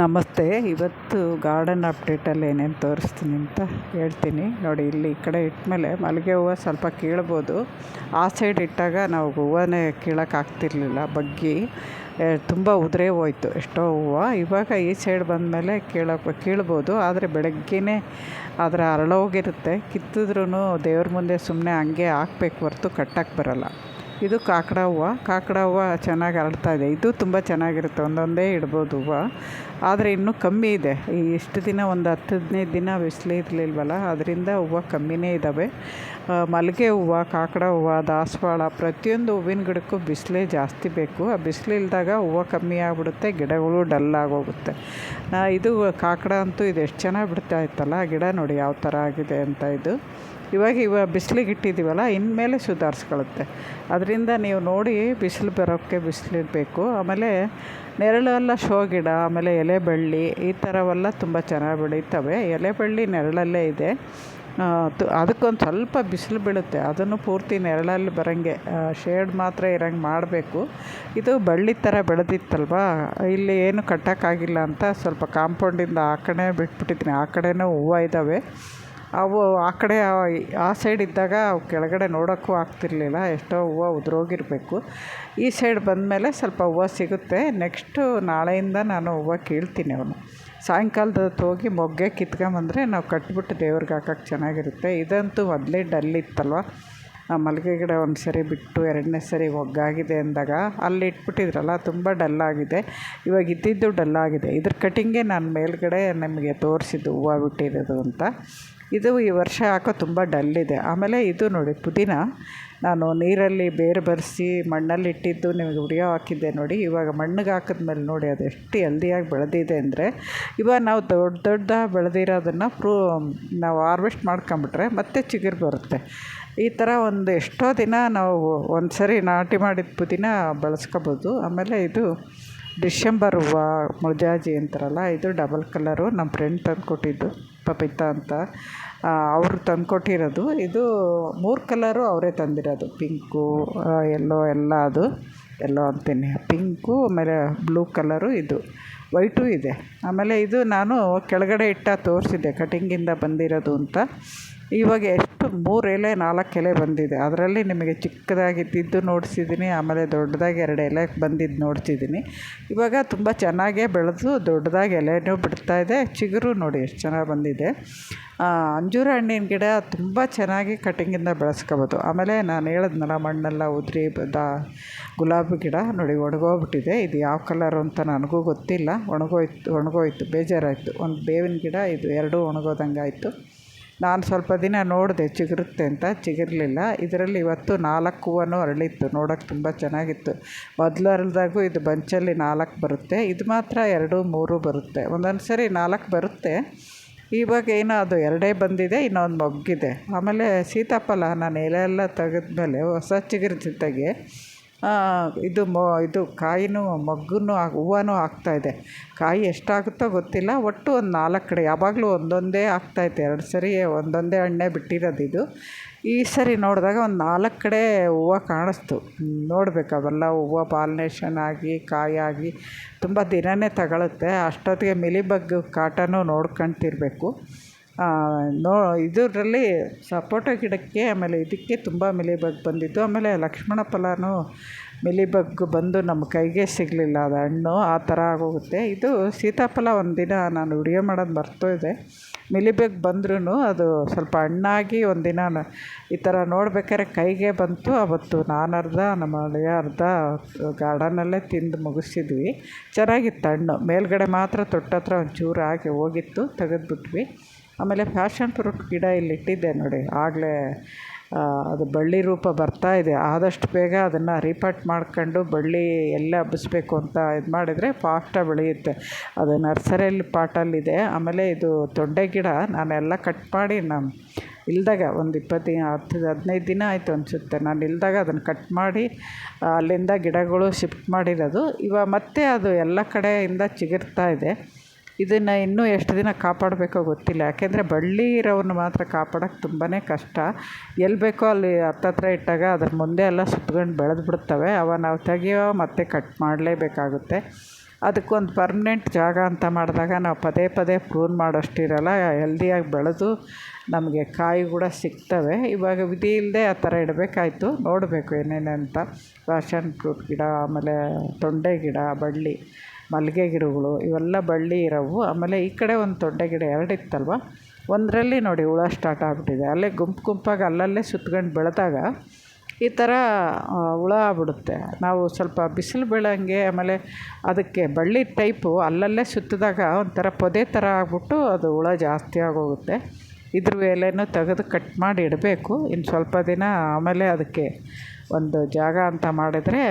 ನಮಸ್ತೆ. ಇವತ್ತು ಗಾರ್ಡನ್ ಅಪ್ಡೇಟಲ್ಲಿ ಏನೇನು ತೋರಿಸ್ತೀನಿ ಅಂತ ಹೇಳ್ತೀನಿ. ನೋಡಿ, ಇಲ್ಲಿ ಈ ಕಡೆ ಇಟ್ಮೇಲೆ ಮಲ್ಲಿಗೆ ಹೂವು ಸ್ವಲ್ಪ ಕೀಳ್ಬೋದು. ಆ ಸೈಡ್ ಇಟ್ಟಾಗ ನಾವು ಹೂವನೇ ಕೀಳೋಕ್ಕಾಗ್ತಿರ್ಲಿಲ್ಲ ಬಗ್ಗಿ ತುಂಬ ಉದುರೆ ಹೋಯ್ತು ಎಷ್ಟೋ ಹೂವು. ಇವಾಗ ಈ ಸೈಡ್ ಬಂದಮೇಲೆ ಕೀಳಕ್ಕೆ ಕೀಳ್ಬೋದು. ಆದರೆ ಬೆಳಗ್ಗೆನೇ ಅದರ ಅರಳೋಗಿರುತ್ತೆ. ಕಿತ್ತಿದ್ರೂ ದೇವ್ರ ಮುಂದೆ ಸುಮ್ಮನೆ ಹಂಗೆ ಹಾಕ್ಬೇಕು ಹೊರತು ಕಟ್ಟಕ್ಕೆ ಬರೋಲ್ಲ. ಇದು ಕಾಕಡ ಹೂವು. ಕಾಕಡ ಹೂವು ಚೆನ್ನಾಗಿ ಅರಳ್ತಾ ಇದೆ. ಇದು ತುಂಬ ಚೆನ್ನಾಗಿರುತ್ತೆ. ಒಂದೊಂದೇ ಇಡ್ಬೋದು ಹೂವು. ಆದರೆ ಇನ್ನೂ ಕಮ್ಮಿ ಇದೆ. ಈ ಇಷ್ಟು ದಿನ ಒಂದು ಹತ್ತು ಹದಿನೈದು ದಿನ ಬಿಸಿಲು ಇರಲಿಲ್ವಲ್ಲ, ಅದರಿಂದ ಹೂವು ಕಮ್ಮಿನೇ ಇದ್ದಾವೆ ಮಲ್ಲಿಗೆ ಹೂವು, ಕಾಕಡ ಹೂವು, ದಾಸವಾಳ, ಪ್ರತಿಯೊಂದು ಹೂವಿನ ಗಿಡಕ್ಕೂ ಬಿಸಿಲೇ ಜಾಸ್ತಿ ಬೇಕು. ಆ ಬಿಸಿಲು ಇಲ್ದಾಗ ಹೂವು ಕಮ್ಮಿ ಆಗಿಬಿಡುತ್ತೆ, ಗಿಡಗಳು ಡಲ್ ಆಗೋಗುತ್ತೆ. ಇದು ಕಾಕಡ ಅಂತೂ ಇದು ಎಷ್ಟು ಚೆನ್ನಾಗಿ ಬಿಡ್ತಾ ಇತ್ತಲ್ಲ ಗಿಡ ನೋಡಿ ಯಾವ ಥರ ಆಗಿದೆ ಅಂತ ಇದು. ಇವಾಗ ಇವಾಗ ಬಿಸಿಲಿಗೆ ಇಟ್ಟಿದ್ದೀವಲ್ಲ, ಇನ್ಮೇಲೆ ಸುಧಾರಿಸ್ಕೊಳ್ಳುತ್ತೆ ಅದರಿಂದ ನೀವು ನೋಡಿ ಬಿಸಿಲು ಬರೋಕ್ಕೆ ಬಿಸಿಲಿರಬೇಕು. ಆಮೇಲೆ ನೆರಳೆಲ್ಲ ಶೋ ಗಿಡ, ಆಮೇಲೆ ಎಲೆ ಬಳ್ಳಿ ಈ ಥರವೆಲ್ಲ ತುಂಬ ಚೆನ್ನಾಗಿ ಬೆಳೀತವೆ. ಎಲೆ ಬಳ್ಳಿ ನೆರಳಲ್ಲೇ ಇದೆ. ಅದಕ್ಕೊಂದು ಸ್ವಲ್ಪ ಬಿಸಿಲು ಬೀಳುತ್ತೆ. ಅದನ್ನು ಪೂರ್ತಿ ನೆರಳಲ್ಲಿ ಬರೋಂಗೆ ಶೇಡ್ ಮಾತ್ರ ಇರೋಂಗೆ ಮಾಡಬೇಕು. ಇದು ಬಳ್ಳಿ ಥರ ಬೆಳೆದಿತ್ತಲ್ವ? ಇಲ್ಲಿ ಏನು ಕಟ್ಟೋಕ್ಕಾಗಿಲ್ಲ ಅಂತ ಸ್ವಲ್ಪ ಕಾಂಪೌಂಡಿಂದ ಆ ಕಡೆ ಬಿಟ್ಬಿಟ್ಟಿದ್ದೀನಿ. ಆ ಕಡೆನೂ ಹೂವು ಇದ್ದಾವೆ ಅವು ಆ ಕಡೆ, ಆ ಸೈಡ್ ಇದ್ದಾಗ ಅವು ಕೆಳಗಡೆ ನೋಡೋಕ್ಕೂ ಆಗ್ತಿರಲಿಲ್ಲ. ಎಷ್ಟೋ ಹೂವು ಉದುರೋಗಿರಬೇಕು. ಈ ಸೈಡ್ ಬಂದಮೇಲೆ ಸ್ವಲ್ಪ ಹೂವು ಸಿಗುತ್ತೆ. ನೆಕ್ಸ್ಟು ನಾಳೆಯಿಂದ ನಾನು ಹೂವು ಕೀಳ್ತೀನಿ ಅವನು. ಸಾಯಂಕಾಲದ ಹೋಗಿ ಮೊಗ್ಗೆ ಕಿತ್ಕೊಂಬಂದ್ರೆ ನಾವು ಕಟ್ಬಿಟ್ಟು ದೇವ್ರಿಗೆ ಹಾಕೋಕ್ಕೆ ಚೆನ್ನಾಗಿರುತ್ತೆ. ಇದಂತೂ ಮೊದಲೇ ಡಲ್ ಇತ್ತಲ್ವ? ಮಲ್ಲಿಗೆ ಗಿಡ ಒಂದು ಸರಿ ಬಿಟ್ಟು ಎರಡನೇ ಸರಿ ಒಗ್ಗಾಗಿದೆ ಅಂದಾಗ ಅಲ್ಲಿ ಇಟ್ಬಿಟ್ಟಿದ್ರಲ್ಲ, ತುಂಬ ಡಲ್ಲಾಗಿದೆ ಇವಾಗ ಇದ್ದಿದ್ದು ಡಲ್ಲಾಗಿದೆ ಇದ್ರ ಕಟಿಂಗೇ ನಾನು ಮೇಲ್ಗಡೆ ನಿಮಗೆ ತೋರಿಸಿದ್ದು ಹೂವು ಬಿಟ್ಟಿರೋದು ಅಂತ. ಇದು ಈ ವರ್ಷ ಯಾಕೋ ತುಂಬ ಇದೆ. ಆಮೇಲೆ ಇದು ನೋಡಿ, ಪುದೀನ, ನಾನು ನೀರಲ್ಲಿ ಬೇರು ಬರೆಸಿ ಮಣ್ಣಲ್ಲಿ ಇಟ್ಟಿದ್ದು ನಿಮಗೆ ಉರಿಯೋ ಹಾಕಿದ್ದೆ ನೋಡಿ. ಇವಾಗ ಮಣ್ಣಿಗೆ ಹಾಕಿದ್ಮೇಲೆ ನೋಡಿ, ಅದು ಎಷ್ಟು ಹೆಲ್ದಿಯಾಗಿ ಬೆಳೆದಿದೆ ಅಂದರೆ, ಇವಾಗ ನಾವು ದೊಡ್ಡ ದೊಡ್ಡ ಬೆಳೆದಿರೋದನ್ನು ಪ್ರೂ ನಾವು ಹಾರ್ವೆಸ್ಟ್ ಮಾಡ್ಕೊಂಬಿಟ್ರೆ ಮತ್ತೆ ಚಿಗುರು ಬರುತ್ತೆ. ಈ ಥರ ಒಂದು ಎಷ್ಟೋ ದಿನ ನಾವು ಒಂದು ಸರಿ ನಾಟಿ ಮಾಡಿದ ಪುದೀನ ಬಳಸ್ಕೋಬೋದು. ಆಮೇಲೆ ಇದು ಡಿಶೆಂಬರ್ ಹೂವು ಮುಜಾಜಿ ಅಂತಾರಲ್ಲ, ಇದು ಡಬಲ್ ಕಲರು ನಮ್ಮ ಫ್ರೆಂಡ್ ತಂದು ಕೊಟ್ಟಿದ್ದು ಪಪಿತಾ ಅಂತ. ಅವರು ತಂದು ಕೊಟ್ಟಿರೋದು ಇದು ಮೂರು ಕಲರು ಅವರೇ ತಂದಿರೋದು. ಪಿಂಕು ಎಲ್ಲೋ ಎಲ್ಲ ಅದು. ಎಲ್ಲೋ ಅಂತೀನಿ. ಪಿಂಕು, ಆಮೇಲೆ ಬ್ಲೂ ಕಲರು ಇದು. ವೈಟೂ ಇದೆ. ಆಮೇಲೆ ಇದು ನಾನು ಕೆಳಗಡೆ ಇಟ್ಟ ತೋರಿಸಿದ್ದೆ. ಕಟಿಂಗಿಂದ ಬಂದಿರೋದು ಅಂತ. ಇವಾಗ ಎಷ್ಟು ಮೂರು ಎಲೆ, ನಾಲ್ಕು ಎಲೆ ಬಂದಿದೆ. ಅದರಲ್ಲಿ ನಿಮಗೆ ಚಿಕ್ಕದಾಗಿ ಚಿಕ್ಕದಾಗಿದ್ದಿದ್ದು ನೋಡಿಸಿದ್ದೀನಿ, ಆಮೇಲೆ ದೊಡ್ಡದಾಗಿ ಎರಡು ಎಲೆ ಬಂದಿದ್ದು ನೋಡ್ತಿದ್ದೀನಿ ಇವಾಗ ತುಂಬ ಚೆನ್ನಾಗೇ ಬೆಳೆದು ದೊಡ್ಡದಾಗಿ ಎಲೆನೂ ಇದೆ. ಚಿಗುರು ನೋಡಿ ಎಷ್ಟು ಚೆನ್ನಾಗಿ ಬಂದಿದೆ. ಅಂಜೂರ ಹಣ್ಣಿನ ಗಿಡ ತುಂಬ ಚೆನ್ನಾಗಿ ಕಟಿಂಗಿಂದ ಬೆಳೆಸ್ಕೋಬೋದು. ಆಮೇಲೆ ನಾನು ಹೇಳಿದ್ನಲ್ಲ ಮಣ್ಣೆಲ್ಲ ಉದುರಿ ದಾ ಗುಲಾಬಿ ಗಿಡ ನೋಡಿ, ಒಣಗೋಗ್ಬಿಟ್ಟಿದೆ. ಇದು ಯಾವ ಕಲರು ಅಂತ ನನಗೂ ಗೊತ್ತಿಲ್ಲ. ಒಣಗೋಯ್ತು ಒಣಗೋಯ್ತು, ಬೇಜಾರಾಯಿತು. ಒಂದು ಬೇವಿನ ಗಿಡ, ಇದು ಎರಡೂ ಒಣಗೋದಂಗೆ ಆಯಿತು ನಾನು ಸ್ವಲ್ಪ ದಿನ ನೋಡಿದೆ ಚಿಗುರುತ್ತೆ ಅಂತ, ಚಿಗಿರಲಿಲ್ಲ. ಇದರಲ್ಲಿ ಇವತ್ತು ನಾಲ್ಕು ಹೂವನೂ ಅರಳಿತ್ತು, ನೋಡೋಕೆ ತುಂಬ ಚೆನ್ನಾಗಿತ್ತು. ಮೊದಲು ಅರಳಿದಾಗೂ ಇದು ಬಂಚಲ್ಲಿ ನಾಲ್ಕು ಬರುತ್ತೆ, ಇದು ಮಾತ್ರ ಎರಡು, ಮೂರು ಬರುತ್ತೆ. ಒಂದೊಂದು ಸರಿ ನಾಲ್ಕು ಬರುತ್ತೆ. ಇವಾಗ ಏನೋ ಅದು ಎರಡೇ ಬಂದಿದೆ, ಇನ್ನೊಂದು ಮೊಗ್ಗಿದೆ. ಆಮೇಲೆ ಸೀತಾಫಲ ನಾನು ಎಲೆ ಎಲ್ಲ ತೆಗೆದ್ಮೇಲೆ ಹೊಸ ಚಿಗುರು ಜೊತೆಗೆ ಇದು ಮೊ, ಇದು ಕಾಯಿನೂ ಮೊಗ್ಗು ಹೂವನೂ ಆಗ್ತಾಯಿದೆ ಕಾಯಿ ಎಷ್ಟಾಗುತ್ತೋ ಗೊತ್ತಿಲ್ಲ. ಒಟ್ಟು ಒಂದು ನಾಲ್ಕು ಕಡೆ, ಯಾವಾಗಲೂ ಒಂದೊಂದೇ ಆಗ್ತಾಯಿತ್ತು ಎರಡು ಸರಿ ಒಂದೊಂದೇ ಹಣ್ಣೇ ಬಿಟ್ಟಿರೋದು ಇದು. ಈ ಸರಿ ನೋಡಿದಾಗ ಒಂದು ನಾಲ್ಕು ಕಡೆ ಹೂವು ಕಾಣಿಸ್ತು. ನೋಡಬೇಕು ಅವೆಲ್ಲ ಹೂವು ಪಾಲಿನೇಷನ್ ಆಗಿ ಕಾಯಾಗಿ ತುಂಬ ದಿನನೇ ತಗೊಳುತ್ತೆ. ಅಷ್ಟೊತ್ತಿಗೆ ಮಿಲಿಬಗ್ ಕಾಟನೂ ನೋಡ್ಕೊಳ್ತಿರ್ಬೇಕು ನೋ ಇದರಲ್ಲಿ ಸಪೋಟ ಗಿಡಕ್ಕೆ ಆಮೇಲೆ ಇದಕ್ಕೆ ತುಂಬ ಮಿಲಿಬಗ್ ಬಂದಿತ್ತು. ಆಮೇಲೆ ಲಕ್ಷ್ಮಣ ಫಲನೂ ಮಿಲಿಬಗ್ ಬಂದು ನಮ್ಮ ಕೈಗೆ ಸಿಗಲಿಲ್ಲ. ಅದು ಹಣ್ಣು ಆ ಥರ ಆಗೋಗುತ್ತೆ. ಇದು ಸೀತಾಫಲ ಒಂದಿನ ನಾನು ವಿಡಿಯೋ ಮಾಡೋದು ಮರ್ತೋದೆ ಮಿಲಿಬಗ್ ಬಂದ್ರೂ ಅದು ಸ್ವಲ್ಪ ಹಣ್ಣಾಗಿ ಒಂದಿನ ಈ ಥರ ನೋಡ್ಬೇಕಾದ್ರೆ ಕೈಗೆ ಬಂತು. ಅವತ್ತು ನಾನು ಅರ್ಧ, ನಮ್ಮ ಅಳಿಯ ಅರ್ಧ ಗಾರ್ಡನಲ್ಲೇ ತಿಂದು ಮುಗಿಸಿದ್ವಿ. ಚೆನ್ನಾಗಿತ್ತು ಹಣ್ಣು. ಮೇಲ್ಗಡೆ ಮಾತ್ರ ತೊಟ್ಟತ್ರ ಒಂಚೂರು ಆಗಿ ಹೋಗಿತ್ತು, ತೆಗೆದ್ಬಿಟ್ವಿ. ಆಮೇಲೆ ಫ್ಯಾಷನ್ ಫ್ರೂಟ್ ಗಿಡ ಇಲ್ಲಿ ಇಟ್ಟಿದ್ದೆ ನೋಡಿ. ಆಗಲೇ ಅದು ಬಳ್ಳಿ ರೂಪ ಬರ್ತಾ ಇದೆ. ಆದಷ್ಟು ಬೇಗ ಅದನ್ನು ರೀಪಾಟ್ ಮಾಡ್ಕೊಂಡು ಬಳ್ಳಿ ಎಲ್ಲ ಹಬ್ಬಿಸ್ಬೇಕು ಅಂತ ಇದು ಮಾಡಿದರೆ ಫಾಸ್ಟಾಗಿ ಬೆಳೆಯುತ್ತೆ. ಅದು ನರ್ಸರಿಯಲ್ಲಿ ಪಾಟಲ್ಲಿದೆ. ಆಮೇಲೆ ಇದು ತೊಂಡೆ ಗಿಡ ನಾನೆಲ್ಲ ಕಟ್ ಮಾಡಿ ನಾನು ಇಲ್ದಾಗ ಒಂದು ಇಪ್ಪತ್ತು, ಹತ್ತು, ಹದಿನೈದು ದಿನ ಆಯಿತು ಅನಿಸುತ್ತೆ. ನಾನು ಇಲ್ದಾಗ ಅದನ್ನು ಕಟ್ ಮಾಡಿ ಅಲ್ಲಿಂದ ಗಿಡಗಳು ಶಿಫ್ಟ್ ಮಾಡಿರೋದು. ಇವಾಗ ಮತ್ತೆ ಅದು ಎಲ್ಲ ಕಡೆಯಿಂದ ಚಿಗುರ್ತಾ ಇದೆ. ಇದನ್ನು ಇನ್ನೂ ಎಷ್ಟು ದಿನ ಕಾಪಾಡಬೇಕೋ ಗೊತ್ತಿಲ್ಲ. ಯಾಕೆಂದರೆ ಬಳ್ಳಿ ಇರೋವನ್ನು ಮಾತ್ರ ಕಾಪಾಡೋಕ್ಕೆ ತುಂಬಾ ಕಷ್ಟ. ಎಲ್ಲಿ ಬೇಕೋ ಅಲ್ಲಿ ಹತ್ತತ್ರ ಇಟ್ಟಾಗ ಅದ್ರ ಮುಂದೆ ಎಲ್ಲ ಸುತ್ಕೊಂಡು ಬೆಳೆದು ಬಿಡ್ತವೆ ಅವ ನಾವು ತೆಗಿಯೋ ಮತ್ತು ಕಟ್ ಮಾಡಲೇಬೇಕಾಗುತ್ತೆ. ಅದಕ್ಕೊಂದು ಪರ್ಮ್ನೆಂಟ್ ಜಾಗ ಅಂತ ಮಾಡಿದಾಗ ನಾವು ಪದೇ ಪದೇ ಪ್ರೂನ್ ಮಾಡೋಷ್ಟಿರಲ್ಲ ಹೆಲ್ದಿಯಾಗಿ ಬೆಳೆದು ನಮಗೆ ಕಾಯಿ ಕೂಡ ಸಿಗ್ತವೆ. ಇವಾಗ ವಿಧಿ ಇಲ್ಲದೆ ಆ ಥರ ಇಡಬೇಕಾಯ್ತು. ನೋಡಬೇಕು ಏನೇನು ಅಂತ ಪ್ಯಾಷನ್ ಫ್ರೂಟ್ ಗಿಡ, ಆಮೇಲೆ ತೊಂಡೆ ಗಿಡ, ಬಳ್ಳಿ. ಮಲ್ಲಿಗೆ ಗಿಡಗಳು ಇವೆಲ್ಲ ಬಳ್ಳಿ ಇರೋವು. ಆಮೇಲೆ ಈ ಕಡೆ ಒಂದು ತೊಂಡೆ ಗಿಡ ಎರಡು ಇತ್ತಲ್ವ? ಒಂದರಲ್ಲಿ ನೋಡಿ ಹುಳ ಸ್ಟಾರ್ಟ್ ಆಗಿಬಿಟ್ಟಿದೆ. ಅಲ್ಲೇ ಗುಂಪು ಗುಂಪಾಗಿ ಅಲ್ಲಲ್ಲೇ ಸುತ್ಕೊಂಡು ಬೆಳೆದಾಗ ಈ ಥರ ಹುಳ ಆಗ್ಬಿಡುತ್ತೆ. ನಾವು ಸ್ವಲ್ಪ ಬಿಸಿಲು ಬೀಳೋಂಗೆ ಆಮೇಲೆ ಅದಕ್ಕೆ ಬಳ್ಳಿ ಟೈಪು ಅಲ್ಲಲ್ಲೇ ಸುತ್ತಿದಾಗ ಒಂಥರ ಪೊದೆ ಥರ ಆಗ್ಬಿಟ್ಟು ಅದು ಹುಳ ಜಾಸ್ತಿ ಆಗೋಗುತ್ತೆ. ಇದ್ರ ಎಲೆನೂ ತೆಗೆದು ಕಟ್ ಮಾಡಿ ಇಡಬೇಕು. ಇನ್ನು ಸ್ವಲ್ಪ ದಿನ ಆಮೇಲೆ ಅದಕ್ಕೆ ಒಂದು ಜಾಗ ಅಂತ ಮಾಡಿದರೆ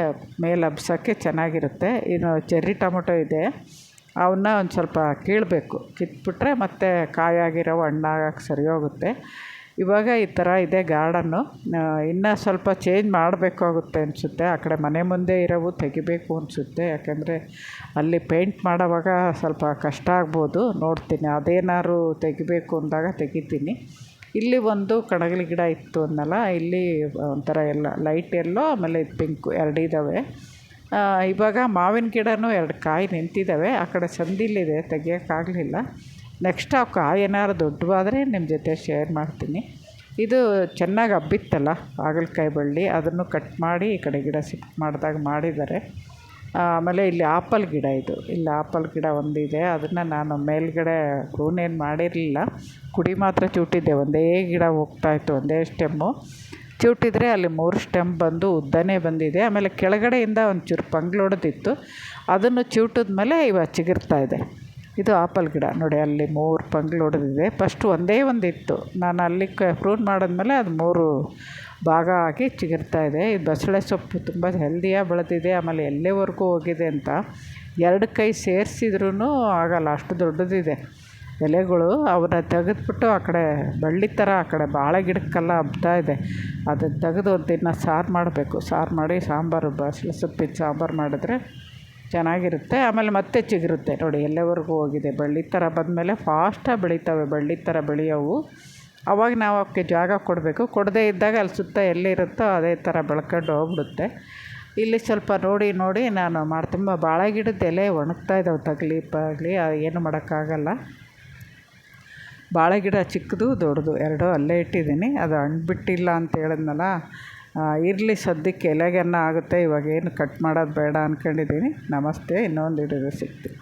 ಮೇಲೆ ಹಬ್ಸೋಕ್ಕೆ ಚೆನ್ನಾಗಿರುತ್ತೆ. ಇನ್ನು ಚೆರ್ರಿ ಟೊಮೊಟೊ ಇದೆ. ಅವನ್ನ ಒಂದು ಸ್ವಲ್ಪ ಕೀಳಬೇಕು. ಕಿತ್ಬಿಟ್ರೆ ಮತ್ತೆ ಕಾಯಾಗಿರೋವು ಹಣ್ಣಾಗಕ್ಕೆ ಸರಿ ಹೋಗುತ್ತೆ. ಇವಾಗ ಈ ಥರ ಇದೆ ಗಾರ್ಡನ್ನು. ಇನ್ನೂ ಸ್ವಲ್ಪ ಚೇಂಜ್ ಮಾಡಬೇಕಾಗುತ್ತೆ ಅನಿಸುತ್ತೆ. ಆ ಕಡೆ ಮನೆ ಮುಂದೆ ಇರೋವು ತೆಗಿಬೇಕು ಅನಿಸುತ್ತೆ. ಯಾಕೆಂದರೆ ಅಲ್ಲಿ ಪೇಂಟ್ ಮಾಡೋವಾಗ ಸ್ವಲ್ಪ ಕಷ್ಟ ಆಗ್ಬೋದು. ನೋಡ್ತೀನಿ. ಅದೇನಾದ್ರು ತೆಗಿಬೇಕು ಅಂದಾಗ ತೆಗಿತೀನಿ. ಇಲ್ಲಿ ಒಂದು ಕಣಗಿಲೆ ಗಿಡ ಇತ್ತು ಅಂದಲ್ಲ, ಇಲ್ಲಿ ಒಂಥರ ಎಲ್ಲ ಲೈಟ್ ಎಲ್ಲೋ, ಆಮೇಲೆ ಇದು ಪಿಂಕು ಎರಡು ಇದ್ದಾವೆ ಇವಾಗ ಮಾವಿನ ಗಿಡವೂ ಎರಡು ಕಾಯಿ ನಿಂತಿದ್ದಾವೆ ಆ ಕಡೆ ಸಂದಿಲಿದೆ ತೆಗಿಯೋಕ್ಕಾಗಲಿಲ್ಲ. ನೆಕ್ಸ್ಟ್ ಆ ಕಾಯಿ ಏನಾದ್ರು ದೊಡ್ಡವಾದರೆ ನಿಮ್ಮ ಜೊತೆ ಶೇರ್ ಮಾಡ್ತೀನಿ. ಇದು ಚೆನ್ನಾಗಿ ಹಬ್ಬಿತ್ತಲ್ಲ, ಹಾಗಲಕಾಯಿ ಬಳ್ಳಿ. ಅದನ್ನು ಕಟ್ ಮಾಡಿ ಈ ಕಡೆ ಗಿಡ ಶಿಫ್ಟ್ ಮಾಡಿದಾಗ ಮಾಡಿದ್ದಾರೆ. ಆಮೇಲೆ ಇಲ್ಲಿ ಆಪಲ್ ಗಿಡ ಇದು. ಇಲ್ಲಿ ಆಪಲ್ ಗಿಡ ಒಂದಿದೆ. ಅದನ್ನು ನಾನು ಮೇಲ್ಗಡೆ ಏನು ಮಾಡಿರಲಿಲ್ಲ. ಕುಡಿ ಮಾತ್ರ ಚೂಟಿದ್ದೆ. ಒಂದೇ ಗಿಡ ಹೋಗ್ತಾಯಿತ್ತು ಒಂದೇ ಸ್ಟೆಮ್ಮು. ಚೂಟಿದರೆ ಅಲ್ಲಿ ಮೂರು ಸ್ಟೆಮ್ ಬಂದು ಉದ್ದನೇ ಬಂದಿದೆ. ಆಮೇಲೆ ಕೆಳಗಡೆಯಿಂದ ಒಂಚೂರು ಹೊಡೆದಿತ್ತು ಅದನ್ನು ಚಿವುಟಿದ ಮೇಲೆ ಇವಾಗ ಚಿಗುರ್ತಾ ಇದೆ. ಇದು ಆಪಲ್ ಗಿಡ. ನೋಡಿ, ಅಲ್ಲಿ ಮೂರು ಪಂಗ್ಳು ಹೊಡೆದಿದೆ ಫಸ್ಟ್ ಒಂದೇ ಒಂದಿತ್ತು. ಇತ್ತು ನಾನು ಅಲ್ಲಿ ಕ ಪ್ರೂನ್ ಮಾಡಿದ್ಮೇಲೆ ಅದು ಮೂರು ಭಾಗ ಆಗಿ ಚಿಗುರ್ತಾ ಇದೆ. ಇದು ಬಸಳೆ ಸೊಪ್ಪು ತುಂಬ ಹೆಲ್ದಿಯಾಗಿ ಬೆಳೆದಿದೆ. ಆಮೇಲೆ ಎಲ್ಲಿವರೆಗೂ ಹೋಗಿದೆ ಅಂತ ಎರಡು ಕೈ ಸೇರಿಸಿದ್ರೂ ಆಗೋಲ್ಲ. ಅಷ್ಟು ದೊಡ್ಡದಿದೆ. ಎಲೆಗಳು ಅವನ್ನ ತೆಗೆದ್ಬಿಟ್ಟು ಆ ಕಡೆ ಬಳ್ಳಿ ಥರ ಆ ಕಡೆ ಬಾಳೆ ಗಿಡಕ್ಕೆಲ್ಲ ಹಬ್ತಾ ಇದೆ. ಅದನ್ನು ತೆಗೆದು ಒಂದು ದಿನ ಸಾರು ಮಾಡಬೇಕು. ಸಾರು ಮಾಡಿ ಸಾಂಬಾರು, ಬಸಳೆ ಸೊಪ್ಪಿನ ಸಾಂಬಾರು ಮಾಡಿದ್ರೆ ಚೆನ್ನಾಗಿರುತ್ತೆ. ಆಮೇಲೆ ಮತ್ತೆ ಚಿಗುರುತ್ತೆ. ನೋಡಿ, ಎಲ್ಲೆವರೆಗೂ ಹೋಗಿದೆ? ಬಳ್ಳಿ ಥರ ಬಂದಮೇಲೆ ಫಾಸ್ಟಾಗಿ ಬೆಳೀತವೆ. ಬಳ್ಳಿ ಥರ ಬೆಳೆಯೋವು. ಅವಾಗ ನಾವು ಅವಕ್ಕೆ ಜಾಗ ಕೊಡಬೇಕು. ಕೊಡದೇ ಇದ್ದಾಗ ಅಲ್ಲಿ ಸುತ್ತ ಎಲ್ಲಿರುತ್ತೋ ಅದೇ ಥರ ಬೆಳ್ಕೊಂಡು ಹೋಗ್ಬಿಡುತ್ತೆ. ಇಲ್ಲಿ ಸ್ವಲ್ಪ ನೋಡಿ ನೋಡಿ ನಾನು ಮಾಡಿ, ತುಂಬ ಬಾಳೆ ಗಿಡದ ಎಲೆ ಒಣಗ್ತಾ ಇದ್ದಾವೆ ತಗಲಿ ಪಗಲಿ ಏನು ಮಾಡೋಕ್ಕಾಗಲ್ಲ. ಬಾಳೆ ಗಿಡ ಚಿಕ್ಕದು, ದೊಡ್ಡದು, ಎರಡೂ ಅಲ್ಲೇ ಇಟ್ಟಿದ್ದೀನಿ. ಅದು ಹಣ್ಣು ಬಿಟ್ಟಿಲ್ಲ ಅಂತ ಹೇಳಿದ್ನಲ್ಲ ಇರಲಿ ಸದ್ಯಕ್ಕೆ ಎಲೆಗನ್ನ ಆಗುತ್ತೆ ಇವಾಗೇನು ಕಟ್ ಮಾಡೋದು ಬೇಡ ಅಂದ್ಕೊಂಡಿದ್ದೀನಿ ನಮಸ್ತೆ, ಇನ್ನೊಂದು ಹಿಡಿದು ಸಿಗ್ತೀನಿ.